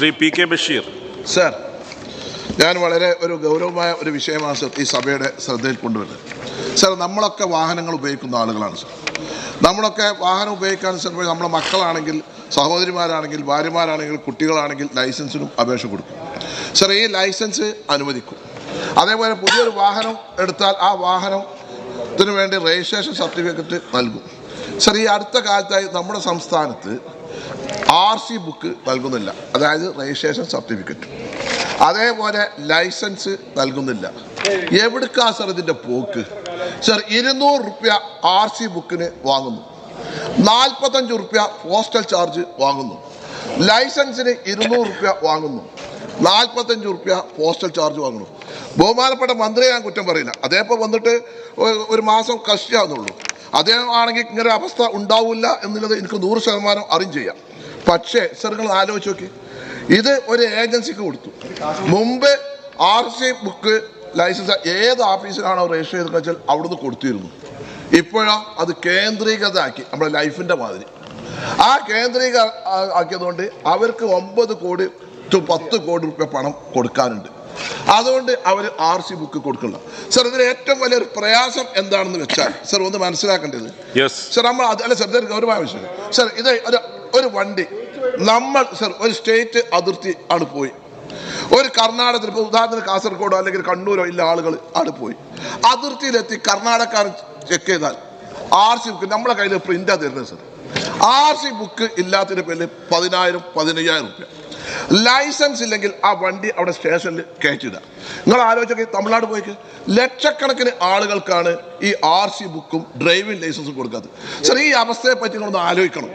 Shri P K Basheer. Sir ഞാൻ വളരെ ഒരു ഗൗരവമായ ഒരു വിഷയമാണ് ഈ സഭയുടെ ശ്രദ്ധയിൽ കൊണ്ടുവരുന്നത്. സർ നമ്മളൊക്കെ വാഹനങ്ങൾ ഉപയോഗിക്കുന്ന ആളുകളാണ് സർ. നമ്മളൊക്കെ വാഹനം ഉപയോഗിക്കാൻ സർ നമ്മുടെ മക്കളാണെങ്കിൽ സഹോദരിമാരാണെങ്കിൽ ഭാര്യമാരാണെങ്കിൽ കുട്ടികളാണെങ്കിൽ ലൈസൻസിനും അപേക്ഷ കൊടുക്കും. സർ ഈ ലൈസൻസ് അനുവദിക്കും. അതേപോലെ പുതിയൊരു വാഹനം എടുത്താൽ ആ വാഹനത്തിന് വേണ്ടി രജിസ്ട്രേഷൻ സർട്ടിഫിക്കറ്റ് നൽകും. സർ ഈ അടുത്ത കാലത്തായി നമ്മുടെ സംസ്ഥാനത്ത് ആർ സി ബുക്ക് നൽകുന്നില്ല. അതായത് രജിസ്ട്രേഷൻ സർട്ടിഫിക്കറ്റ് അതേപോലെ ലൈസൻസ് നൽകുന്നില്ല. എവിടുക്കാ സർ ഇതിന്റെ പോക്ക്? സർ ഇരുന്നൂറ് റുപ്യ ആർ സി ബുക്കിന് വാങ്ങുന്നു. നാൽപ്പത്തഞ്ച് റുപ്യ പോസ്റ്റൽ ചാർജ് വാങ്ങുന്നു. ലൈസൻസിന് ഇരുന്നൂറ് റുപ്യ വാങ്ങുന്നു. നാൽപ്പത്തഞ്ച് റുപ്യ പോസ്റ്റൽ ചാർജ് വാങ്ങുന്നു. ബഹുമാനപ്പെട്ട മന്ത്രിയെ ഞാൻ കുറ്റം പറയില്ല. അതേപ്പോൾ വന്നിട്ട് ഒരു മാസം കഷ്ടിയാവുന്നുള്ളൂ അദ്ദേഹം ആണെങ്കിൽ ഇങ്ങനെ ഒരു അവസ്ഥ ഉണ്ടാവില്ല എന്നുള്ളത് എനിക്ക് നൂറ് ശതമാനം അറിയും ചെയ്യാം. പക്ഷേ സർ നിങ്ങൾ ആലോചിച്ച് നോക്കി. ഇത് ഒരു ഏജൻസിക്ക് കൊടുത്തു. മുമ്പ് ആർ സി ബുക്ക് ലൈസൻസ് ഏത് ഓഫീസിലാണോ രജിസ്റ്റർ ചെയ്തതെന്ന് വെച്ചാൽ അവിടുന്ന് കൊടുത്തിരുന്നു. ഇപ്പോഴോ അത് കേന്ദ്രീകൃതമാക്കി നമ്മുടെ ലൈഫിന്റെ മാതിരി. ആ കേന്ദ്രീക ആ- ആക്കിയതുകൊണ്ട് അവർക്ക് ഒമ്പത് കോടി ടു പത്ത് കോടി റുപ്യ പണം കൊടുക്കാനുണ്ട്. അതുകൊണ്ട് അവർ ആർ സി ബുക്ക് കൊടുക്കണ്ട സർ ഇതിന് ഏറ്റവും വലിയൊരു പ്രയാസം എന്താണെന്ന് വെച്ചാൽ സർ ഒന്ന് മനസ്സിലാക്കേണ്ടത്. സർ നമ്മൾ അതല്ല അല്ല സർ ഇതൊരു ഗൗരവമായ വിഷയം. സർ ഇത് ഒരു ഒരു വണ്ടി. നമ്മൾ സർ ഒരു സ്റ്റേറ്റ് അതിർത്തി ആണ് പോയി. ഒരു കർണാടകത്തിൽ ഇപ്പോൾ ഉദാഹരണത്തിന് കാസർഗോഡോ അല്ലെങ്കിൽ കണ്ണൂരോ ഇല്ല ആളുകൾ ആണ് പോയി. അതിർത്തിയിലെത്തി കർണാടകക്കാരൻ ചെക്ക് ചെയ്താൽ ആർ സി ബുക്ക് നമ്മളെ കയ്യിൽ പ്രിന്റാ തരുന്നത് സർ ആർ സി ബുക്ക് ഇല്ലാത്തതിന്റെ പേരിൽ പതിനായിരം പതിനയ്യായിരം റുപ്യ. ലൈസൻസ് ഇല്ലെങ്കിൽ ആ വണ്ടി അവിടെ സ്റ്റേഷനിൽ കയറ്റിടുക നിങ്ങൾ ആലോചിച്ചൊക്കെ തമിഴ്നാട് പോയിക്ക്. ലക്ഷക്കണക്കിന് ആളുകൾക്കാണ് ഈ ആർ സി ബുക്കും ഡ്രൈവിംഗ് ലൈസൻസും കൊടുക്കാത്തത്. സർ ഈ അവസ്ഥയെ പറ്റി നിങ്ങളൊന്ന് ആലോചിക്കണം.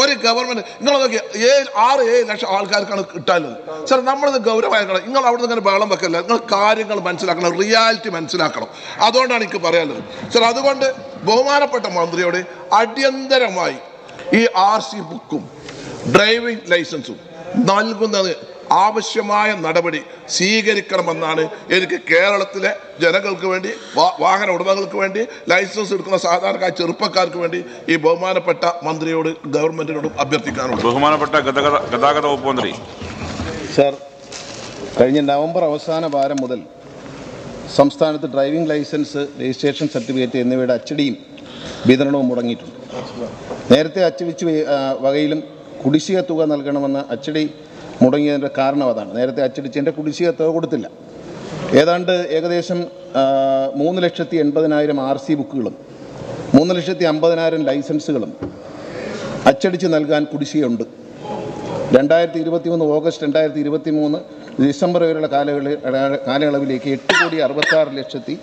ഒരു ഗവൺമെന്റ് നിങ്ങൾ നോക്കി ഏഴ് ആറ് ഏഴ് ലക്ഷം ആൾക്കാർക്കാണ് കിട്ടാനുള്ളത്. സർ നമ്മളിത് ഗൗരവമായിരിക്കണം നിങ്ങൾ അവിടെ നിന്ന് ഇങ്ങനെ ബഹളം വെക്കല്ല? നിങ്ങൾ കാര്യങ്ങൾ മനസ്സിലാക്കണം റിയാലിറ്റി മനസ്സിലാക്കണം. അതുകൊണ്ടാണ് എനിക്ക് പറയാനുള്ളത്. സർ അതുകൊണ്ട് ബഹുമാനപ്പെട്ട മന്ത്രിയോട് അടിയന്തരമായി ഈ ആർ സി ബുക്കും ഡ്രൈവിംഗ് ലൈസൻസും നൽകുന്നത് ആവശ്യമായ നടപടി സ്വീകരിക്കണമെന്നാണ് എനിക്ക് കേരളത്തിലെ ജനങ്ങൾക്ക് വേണ്ടി വാഹന ഉടമകൾക്ക് വേണ്ടി ലൈസൻസ് എടുക്കുന്ന സാധാരണക്കാർ ചെറുപ്പക്കാർക്ക് വേണ്ടി ഈ ബഹുമാനപ്പെട്ട മന്ത്രിയോട് ഗവൺമെന്റിനോടും അഭ്യർത്ഥിക്കാനുണ്ട് ബഹുമാനപ്പെട്ട ഗതാഗത ഗതാഗത വകുപ്പ് മന്ത്രി. സർ കഴിഞ്ഞ നവംബർ അവസാന വാരം മുതൽ സംസ്ഥാനത്ത് ഡ്രൈവിംഗ് ലൈസൻസ് രജിസ്ട്രേഷൻ സർട്ടിഫിക്കറ്റ് എന്നിവയുടെ അച്ചടിയും വിതരണവും മുടങ്ങിയിട്ടുണ്ട്. നേരത്തെ അച്ചടിച്ച് വകയിലും കുടിശ്ശിക തുക നൽകണമെന്ന് അച്ചടി മുടങ്ങിയതിന്റെ കാരണം അതാണ്. നേരത്തെ അച്ചടിച്ചതിന്റെ കുടിശ്ശിക തുക കൊടുത്തില്ല. ഏതാണ്ട് ഏകദേശം മൂന്ന് ലക്ഷത്തി എൺപതിനായിരം ആർ സി ബുക്കുകളും മൂന്ന് ലക്ഷത്തി അമ്പതിനായിരം ലൈസൻസുകളും അച്ചടിച്ച് നൽകാൻ കുടിശ്ശികയുണ്ട്. രണ്ടായിരത്തി ഇരുപത്തി മൂന്ന് ഓഗസ്റ്റ് രണ്ടായിരത്തി ഇരുപത്തി മൂന്ന് ഡിസംബർ വരെയുള്ള കാലകളിൽ കാലയളവിലേക്ക് എട്ട് കോടി അറുപത്താറ് ലക്ഷത്തി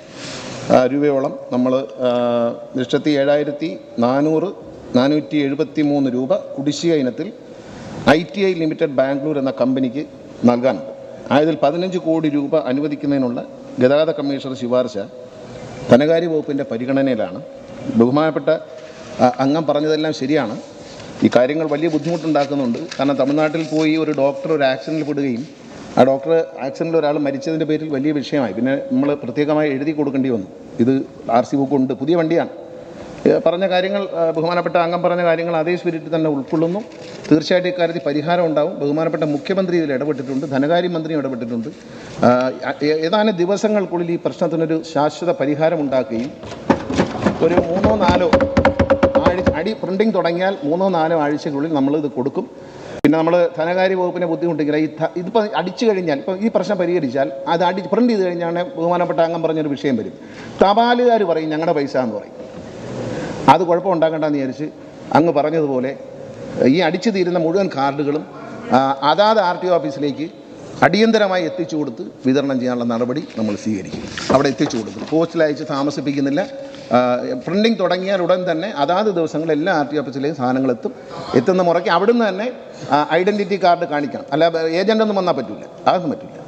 രൂപയോളം നമ്മൾ ലക്ഷത്തി ഏഴായിരത്തി നാനൂറ് നാനൂറ്റി എഴുപത്തി മൂന്ന് രൂപ കുടിശ്ശിക ഇനത്തിൽ I T I limited Bangalore എന്ന കമ്പനിക്ക് നൽകാനുണ്ട്. ആയതിൽ പതിനഞ്ച് കോടി രൂപ അനുവദിക്കുന്നതിനുള്ള ഗതാഗത കമ്മീഷണർ ശുപാർശ ധനകാര്യ വകുപ്പിന്റെ പരിഗണനയിലാണ്. ബഹുമാനപ്പെട്ട അംഗം പറഞ്ഞതെല്ലാം ശരിയാണ്. ഈ കാര്യങ്ങൾ വലിയ ബുദ്ധിമുട്ടുണ്ടാക്കുന്നുണ്ട്. കാരണം തമിഴ്നാട്ടിൽ പോയി ഒരു ഡോക്ടർ ഒരു ആക്സിഡന്റിൽ പെടുകയും ആ ഡോക്ടർ ആക്സിഡന്റിൽ ഒരാൾ മരിച്ചതിന്റെ പേരിൽ വലിയ വിഷയമായി. പിന്നെ നമ്മൾ പ്രത്യേകമായി എഴുതി കൊടുക്കേണ്ടി വന്നു. ഇത് ആർ സി ബുക്ക് ഉണ്ട് പുതിയ വണ്ടിയാണ്. പറഞ്ഞ കാര്യങ്ങൾ ബഹുമാനപ്പെട്ട അംഗം പറഞ്ഞ കാര്യങ്ങൾ അതേ സ്പിരിറ്റിൽ തന്നെ ഉൾക്കൊള്ളുന്നു. തീർച്ചയായിട്ടും ഇക്കാര്യത്തിൽ പരിഹാരം ഉണ്ടാവും. ബഹുമാനപ്പെട്ട മുഖ്യമന്ത്രി ഇതിൽ ഇടപെട്ടിട്ടുണ്ട് ധനകാര്യമന്ത്രിയും ഇടപെട്ടിട്ടുണ്ട്. ഏതാനും ദിവസങ്ങൾക്കുള്ളിൽ ഈ പ്രശ്നത്തിനൊരു ശാശ്വത പരിഹാരം ഉണ്ടാക്കുകയും ഒരു മൂന്നോ നാലോ ആഴ്ച അടി പ്രിന്റിങ് തുടങ്ങിയാൽ മൂന്നോ നാലോ ആഴ്ചക്കുള്ളിൽ നമ്മൾ ഇത് കൊടുക്കും. പിന്നെ നമ്മൾ ധനകാര്യ വകുപ്പിനെ ബുദ്ധിമുട്ടിക്കില്ല ഈ ഇതിപ്പോൾ അടിച്ചു കഴിഞ്ഞാൽ ഇപ്പം ഈ പ്രശ്നം പരിഹരിച്ചാൽ അത് അടി പ്രിന്റ് ചെയ്ത് കഴിഞ്ഞാൽ ബഹുമാനപ്പെട്ട അംഗം പറഞ്ഞൊരു വിഷയം വരും. തപാലുകാർ പറയും ഞങ്ങളുടെ പൈസ എന്ന് പറയും. അത് കുഴപ്പമുണ്ടാക്കണ്ടെന്ന് വിചാരിച്ച് അങ്ങ് പറഞ്ഞതുപോലെ ഈ അടിച്ചു തീരുന്ന മുഴുവൻ കാർഡുകളും അതാത് ആർ ടി ഓഫീസിലേക്ക് അടിയന്തരമായി എത്തിച്ചു കൊടുത്ത് വിതരണം ചെയ്യാനുള്ള നടപടി നമ്മൾ സ്വീകരിക്കും. അവിടെ എത്തിച്ചു കൊടുക്കും. പോസ്റ്റിൽ അയച്ച് താമസിപ്പിക്കുന്നില്ല. പ്രിന്റിങ് തുടങ്ങിയാൽ ഉടൻ തന്നെ അതാത് ദിവസങ്ങളിൽ എല്ലാ ആർ ടി ഓഫീസിലെയും സാധനങ്ങൾ എത്തും. എത്തുന്ന മുറയ്ക്ക് അവിടുന്ന് തന്നെ ഐഡന്റിറ്റി കാർഡ് കാണിക്കണം. അല്ല ഏജന്റ് ഒന്നും വന്നാൽ പറ്റില്ല അതൊന്നും പറ്റില്ല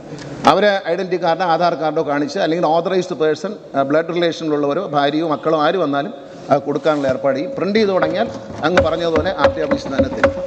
അവരെ ഐഡന്റിറ്റി കാർഡോ ആധാർ കാർഡോ കാണിച്ച് അല്ലെങ്കിൽ ഓതറൈസ്ഡ് പേഴ്സൺ ബ്ലഡ് റിലേഷനിലുള്ളവരോ ഭാര്യയോ മക്കളോ ആര് വന്നാലും കൊടുക്കാനുള്ള ഏർപ്പാട് ചെയ്യും പ്രിന്റ് ചെയ്ത് തുടങ്ങിയാൽ അങ്ങ് പറഞ്ഞതുപോലെ ആർ ടി ഓഫീസിൽ തന്നെ തരും.